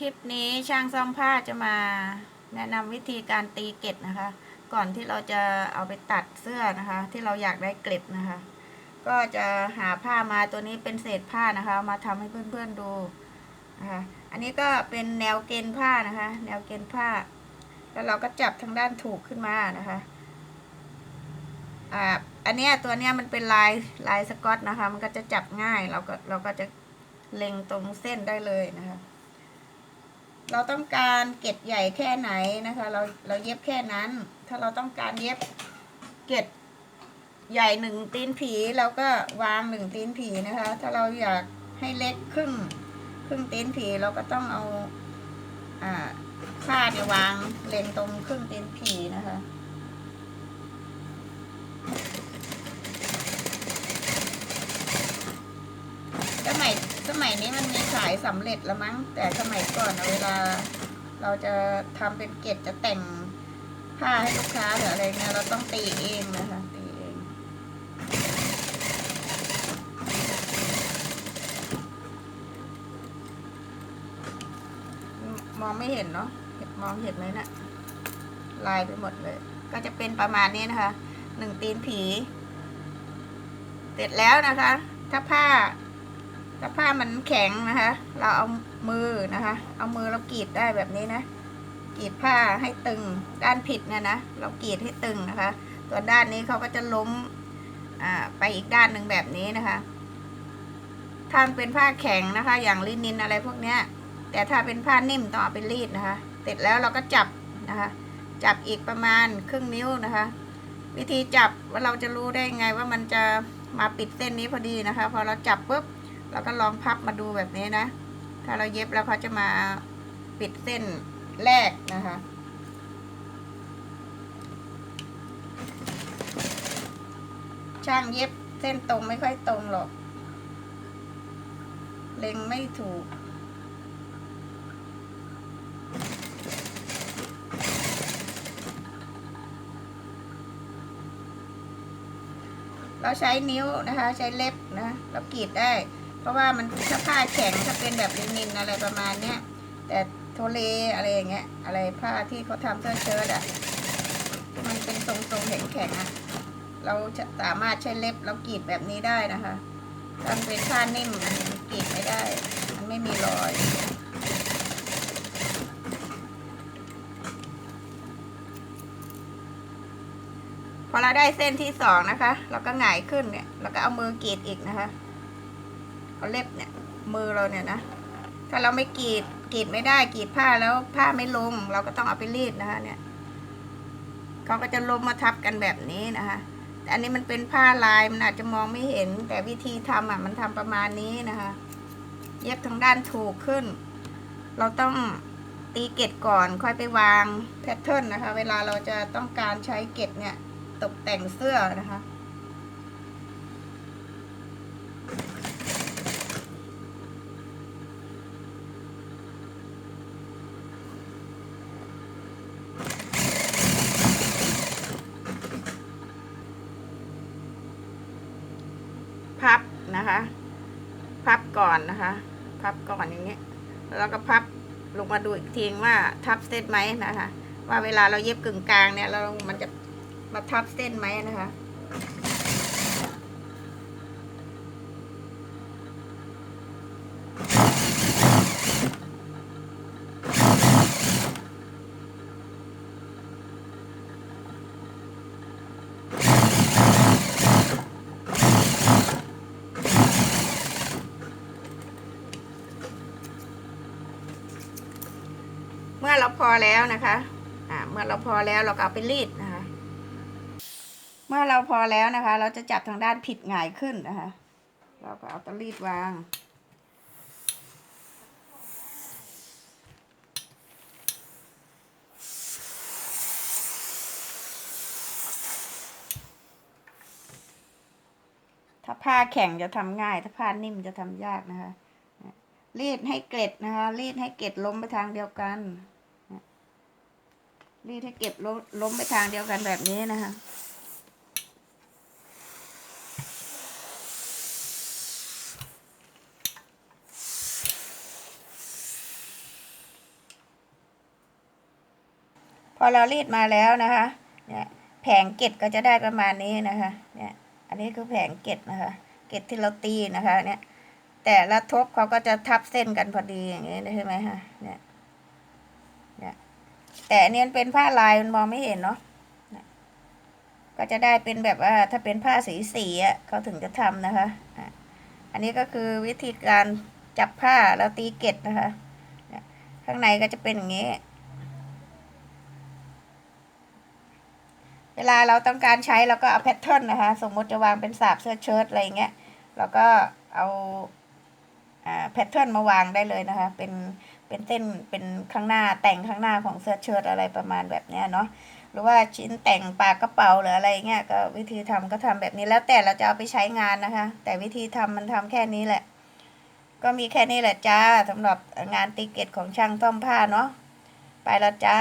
คลิปนี้ช่างซ่อมผ้าจะมาแนะนำวิธีการตีเกล็ดนะคะ ก่อนที่เราจะเอาไปตัดเสื้อนะคะ ที่เราอยากได้เกล็ดนะคะ ก็จะหาผ้ามาตัวนี้เป็นเศษผ้านะคะ มาทำให้เพื่อนๆดูนะคะอันนี้ก็เป็นแนวเกณฑ์ผ้านะคะ แนวเกณฑ์ผ้า แล้วเราก็จับทางด้านถูกขึ้นมานะคะอ่าอันนี้ตัวเนี้ยมันเป็นลายลายสกอตนะคะ มันก็จะจับง่ายเราก็เราก็จะเล็งตรงเส้นได้เลยนะคะ เราต้องการเกล็ดใหญ่แค่ไหนนะคะ เราเราเย็บแค่นั้น ถ้าเราต้องการเย็บเกล็ดใหญ่หนึ่งตีนผีเราก็วางหนึ่งตีนผีนะคะ ถ้าเราอยากให้เล็กครึ่งครึ่งตีนผีเราก็ต้องเอาอ่าผ้าเนี่ยวางเล็งตรงครึ่งตีนผีนะคะสมัย สมัยนี้มันมีขายสำเร็จแล้วมั้ง แต่สมัยก่อนอะเวลา เราจะทำเป็นเกล็ดจะแต่งผ้าให้ลูกค้าหรืออะไรเงี้ยเราต้องตีเองนะคะตีเองมองไม่เห็นเนาะมองเห็นไหมนะ่ะลายไปหมดเลย ก็จะเป็นประมาณนี้นะคะหนึ่งตีนผี เสร็จแล้วนะคะ ถ้าผ้า ถ้าผ้ามันแข็งนะคะ เราเอามือนะคะ เอามือเรากรีดได้แบบนี้นะกรีดผ้าให้ตึงด้านผิดเนี่ยนะเรากรีดให้ตึงนะคะตัวด้านนี้เขาก็จะล้มอ่าไปอีกด้านหนึ่งแบบนี้นะคะถ้าเป็นผ้าแข็งนะคะ อย่างลินินอะไรพวกเนี้ย แต่ถ้าเป็นผ้านิ่มต้องเอาไปรีดนะคะ เสร็จแล้วเราก็จับนะคะ จับอีกประมาณครึ่งนิ้วนะคะ วิธีจับว่าเราจะรู้ได้ไงว่ามันจะมาปิดเส้นนี้พอดีนะคะ พอเราจับปุ๊บ เราก็ลองพับมาดูแบบนี้นะ ถ้าเราเย็บแล้วเขาจะมาปิดเส้นแรกนะคะช่างเย็บเส้นตรงไม่ค่อยตรงหรอก เล็งไม่ถูก เราใช้นิ้วนะคะ ใช้เล็บนะ เรากรีดได้ เพราะว่ามันถ้าผ้าแข็งถ้าเป็นแบบลินินอะไรประมาณเนี้ยแต่โทเลอะไรอย่างเงี้ย อะไรผ้าที่เขาทำเสื้อเชิ้ตอะที่มันเป็นทรงๆแข็งๆอะเราจะสามารถใช้เล็บเรากรีดแบบนี้ได้นะคะถ้าเป็นผ้านิ่มมันกรีดไม่ได้ มันไม่มีรอยพอเราได้เส้นที่สองนะคะ เราก็หงายขึ้นเนี่ย แล้วก็เอามือกรีดอีกนะคะ เอาเล็บเนี่ยมือเราเนี่ยนะ ถ้าเราไม่กรีดกรีดไม่ได้กรีดผ้าแล้วผ้าไม่ลง เราก็ต้องเอาไปรีดนะคะ เนี่ยเขาก็จะล้มมาทับกันแบบนี้นะคะแต่อันนี้มันเป็นผ้าลายมันอาจจะมองไม่เห็น แต่วิธีทำอะมันทำประมาณนี้นะคะ เย็บทางด้านถูกขึ้น เราต้องตีเกล็ดก่อนค่อยไปวางแพทเทิร์นนะคะ เวลาเราจะต้องการใช้เกล็ดเนี่ย ตกแต่งเสื้อนะคะ พับ นะคะ พับก่อนนะคะ พับก่อนอย่างนี้แล้วก็พับลงมาดูอีกทีว่าทับเส้นไหมนะคะ ว่าเวลาเราเย็บกึ่งกลางเนี่ยเรา มันจะมาทับเส้นไหมนะคะ เมื่อเราพอแล้วนะคะอ่าเมื่อเราพอแล้วเราก็เอาไปรีดนะคะ เมื่อเราพอแล้วนะคะ เราจะจับทางด้านผิดหงายขึ้นนะคะ เราก็เอาตะรีดวางถ้าผ้าแข็งจะทำง่าย ถ้าผ้านิ่มจะทำยากนะคะรีดให้เกล็ดนะคะรีดให้เกล็ดล้มไปทางเดียวกัน รีดให้เก็บล้มล้มไปทางเดียวกันแบบนี้นะคะพอเรารีดมาแล้วนะคะ เนี่ยแผงเก็ตก็จะได้ประมาณนี้นะคะ เนี่ย อันนี้คือแผงเก็ตนะคะ เก็ตที่เราตีนะคะ เนี่ย แต่ละทบเขาก็จะทับเส้นกันพอดีอย่างนี้ใช่ไหมคะเนี่ย แต่อันนี้มันเป็นผ้าลายมันมองไม่เห็นเนาะก็จะได้เป็นแบบว่าถ้าเป็นผ้าสีสีอะเขาถึงจะทำนะคะอันนี้ก็คือวิธีการจับผ้าแล้วตีเกล็ดนะคะข้างในก็จะเป็นอย่างนี้ เวลาเราต้องการใช้เราก็เอาแพทเทิร์นนะคะ สมมติจะวางเป็นสาบเสื้อเชิ้ตอะไรอย่างเงี้ยเราก็เอาแพทเทิร์นมาวางได้เลยนะคะ เป็น เป็นเส้นเป็นข้างหน้าแต่งข้างหน้าของเสื้อเชิ้ตอะไรประมาณแบบเนี้ยเนาะหรือว่าชิ้นแต่งปากกระเป๋าหรืออะไรเงี้ยก็วิธีทำก็ทำแบบนี้แล้วแต่เราจะเอาไปใช้งานนะคะ แต่วิธีทำมันทำแค่นี้แหละ ก็มีแค่นี้แหละจ้าสำหรับงานติเกตของช่างต้อมผ้าเนาะไปแล้วจ้า